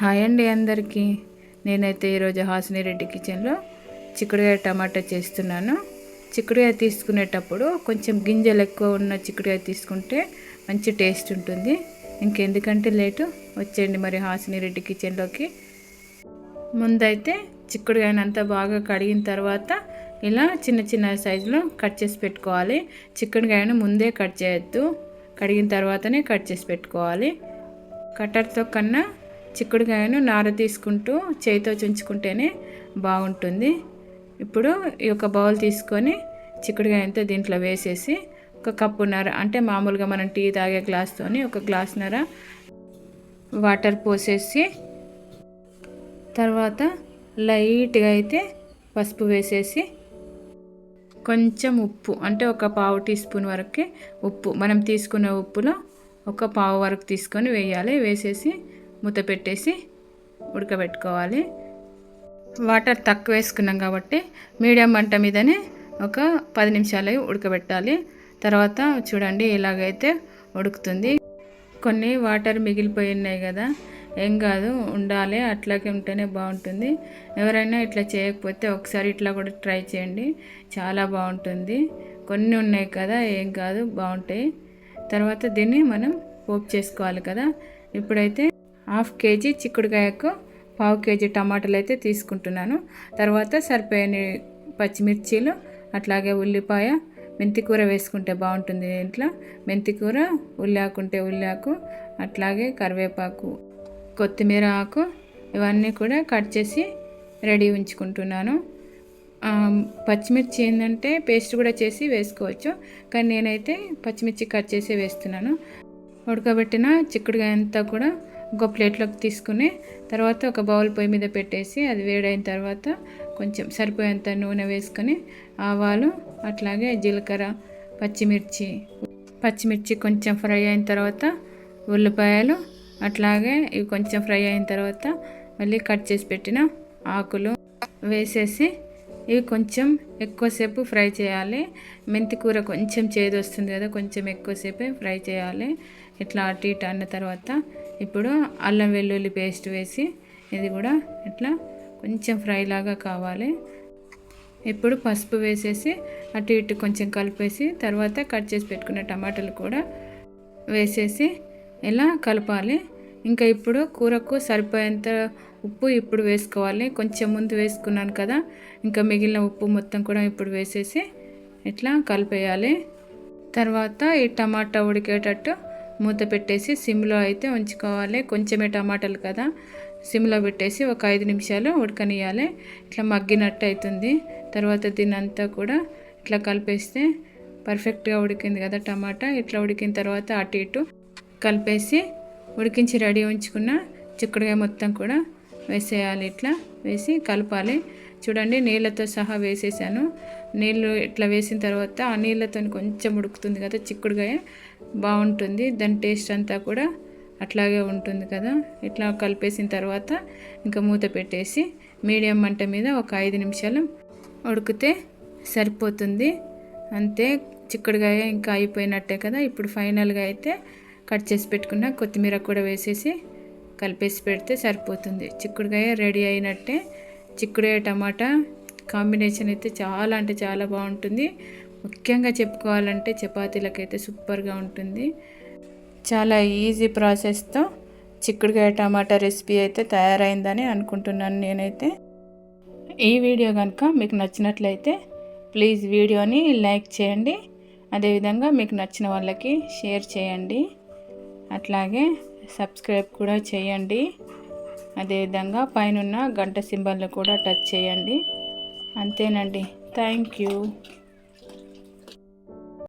Hi అండి అందరికీ. నేనైతే ఈరోజు హాసిని రెడ్డి కిచెన్లో చిక్కుడుకాయ టమాటా చేస్తున్నాను. చిక్కుడుకాయ తీసుకునేటప్పుడు కొంచెం గింజలు ఎక్కువ ఉన్న చిక్కుడుకాయ తీసుకుంటే మంచి టేస్ట్ ఉంటుంది. ఇంకెందుకంటే లేటు వచ్చేయండి మరి హాసిని రెడ్డి కిచెన్లోకి. ముందైతే చిక్కుడుకాయనంతా బాగా కడిగిన తర్వాత ఇలా చిన్న చిన్న సైజులో కట్ చేసి పెట్టుకోవాలి. చిక్కుడుకాయను ముందే కట్ చేయొద్దు. కడిగిన తర్వాతనే కట్ చేసి పెట్టుకోవాలి. కట్టర్తో కన్నా చిక్కుడుకాయను నార తీసుకుంటూ చేయితో చుంచుకుంటేనే బాగుంటుంది. ఇప్పుడు ఈ యొక్క బౌల్ తీసుకొని చిక్కుడుకాయంతా దీంట్లో వేసేసి ఒక కప్పున్నర అంటే మామూలుగా మనం టీ తాగే గ్లాస్తోని ఒక గ్లాస్న్నర వాటర్ పోసేసి తర్వాత లైట్గా అయితే పసుపు వేసేసి కొంచెం ఉప్పు అంటే ఒక పావు టీ స్పూన్ వరకు ఉప్పు మనం తీసుకున్న ఉప్పులో ఒక పావు వరకు తీసుకొని వేయాలి. వేసేసి మూత పెట్టేసి ఉడకబెట్టుకోవాలి. వాటర్ తక్కువ వేసుకున్నాం కాబట్టి మీడియం మంట మీదనే ఒక పది నిమిషాలు ఉడకబెట్టాలి. తర్వాత చూడండి ఇలాగైతే ఉడుకుతుంది. కొన్ని వాటర్ మిగిలిపోయి ఉన్నాయి కదా ఏం కాదు ఉండాలి అట్లాగే ఉంటేనే బాగుంటుంది. ఎవరైనా ఇట్లా చేయకపోతే ఒకసారి ఇట్లా కూడా ట్రై చేయండి. చాలా బాగుంటుంది. కొన్ని ఉన్నాయి కదా ఏం కాదు బాగుంటాయి. తర్వాత దీన్ని మనం పోపు చేసుకోవాలి కదా. ఇప్పుడైతే హాఫ్ కేజీ చిక్కుడుకాయకు పావు కేజీ టమాటాలు అయితే తీసుకుంటున్నాను. తర్వాత సరిపోయే పచ్చిమిర్చీలు అట్లాగే ఉల్లిపాయ మెంతికూర వేసుకుంటే బాగుంటుంది దీంట్లో మెంతికూర ఉల్లాకుంటే ఉల్లాకు అట్లాగే కరివేపాకు కొత్తిమీర ఆకు ఇవన్నీ కూడా కట్ చేసి రెడీ ఉంచుకుంటున్నాను. పచ్చిమిర్చి ఏంటంటే పేస్ట్ కూడా చేసి వేసుకోవచ్చు కానీ నేనైతే పచ్చిమిర్చి కట్ చేసి వేస్తున్నాను. ఉడకబెట్టిన చిక్కుడుగా అంతా కూడా ఒక ప్లేట్లోకి తీసుకుని తర్వాత ఒక బౌల్ పొయ్యి మీద పెట్టేసి అది వేడైన తర్వాత కొంచెం సరిపోయేంత నూనె వేసుకొని ఆవాలు అట్లాగే జీలకర్ర పచ్చిమిర్చి పచ్చిమిర్చి కొంచెం ఫ్రై అయిన తర్వాత ఉల్లిపాయలు అట్లాగే ఇవి కొంచెం ఫ్రై అయిన తర్వాత మళ్ళీ కట్ చేసి పెట్టిన ఆకులు వేసేసి ఇవి కొంచెం ఎక్కువసేపు ఫ్రై చేయాలి. మెంతి కూర కొంచెం చేదు వస్తుంది కదా కొంచెం ఎక్కువసేపే ఫ్రై చేయాలి. ఇట్లా అటు ఇటు అన్న తర్వాత ఇప్పుడు అల్లం వెల్లుల్లి పేస్ట్ వేసి ఇది కూడా ఇట్లా కొంచెం ఫ్రై లాగా కావాలి. ఇప్పుడు పసుపు వేసేసి అటు ఇటు కొంచెం కలిపేసి తర్వాత కట్ చేసి పెట్టుకున్న టమాటాలు కూడా వేసేసి ఇలా కలపాలి. ఇంకా ఇప్పుడు కూరకు సరిపోయేంత ఉప్పు ఇప్పుడు వేసుకోవాలి. కొంచెం ముందు వేసుకున్నాను కదా ఇంకా మిగిలిన ఉప్పు మొత్తం కూడా ఇప్పుడు వేసేసి ఇట్లా కలిపేయాలి. తర్వాత ఈ టమాటా ఉడికేటట్టు మూత పెట్టేసి సిమ్లో అయితే ఉంచుకోవాలి. కొంచెమే టమాటాలు కదా. సిమ్లో పెట్టేసి ఒక ఐదు నిమిషాలు ఉడకనియాలి ఇట్లా మగ్గినట్టు అవుతుంది తర్వాత దీని అంతా కూడా ఇట్లా కలిపేస్తే పర్ఫెక్ట్గా ఉడికింది కదా టమాటా. ఇట్లా ఉడికిన తర్వాత అటు ఇటు కలిపేసి ఉడికించి రెడీ ఉంచుకున్న చిక్కుడుగా మొత్తం కూడా వేసేయాలి ఇట్లా వేసి కలపాలి. చూడండి నీళ్ళతో సహా వేసేసాను. నీళ్ళు ఇట్లా వేసిన తర్వాత ఆ నీళ్ళతో కొంచెం ఉడుకుతుంది కదా చిక్కుడుకాయ బాగుంటుంది. దాని టేస్ట్ అంతా కూడా అట్లాగే ఉంటుంది కదా. ఇట్లా కలిపేసిన తర్వాత ఇంకా మూత పెట్టేసి మీడియం మంట మీద ఒక ఐదు నిమిషాలు ఉడికితే సరిపోతుంది. అంతే చిక్కుడుకాయ ఇంకా అయిపోయినట్టే కదా. ఇప్పుడు ఫైనల్గా అయితే కట్ చేసి పెట్టుకున్న కొత్తిమీర కూడా వేసేసి కలిపేసి పెడితే సరిపోతుంది. చిక్కుడుకాయ రెడీ అయినట్టే. చిక్కుడుకాయ టమాటా కాంబినేషన్ అయితే చాలా అంటే చాలా బాగుంటుంది. ముఖ్యంగా చెప్పుకోవాలంటే చపాతీలకైతే సూపర్గా ఉంటుంది. చాలా ఈజీ ప్రాసెస్తో చిక్కుడుకాయ టమాటా రెసిపీ అయితే తయారైందని అనుకుంటున్నాను నేనైతే. ఈ వీడియో కనుక మీకు నచ్చినట్లయితే ప్లీజ్ వీడియోని లైక్ చేయండి. అదేవిధంగా మీకు నచ్చిన వాళ్ళకి షేర్ చేయండి. అట్లాగే సబ్స్క్రైబ్ కూడా చేయండి. అదేవిధంగా పైన గంట సింబల్ను కూడా టచ్ చేయండి. అంతేనండి. Thank you.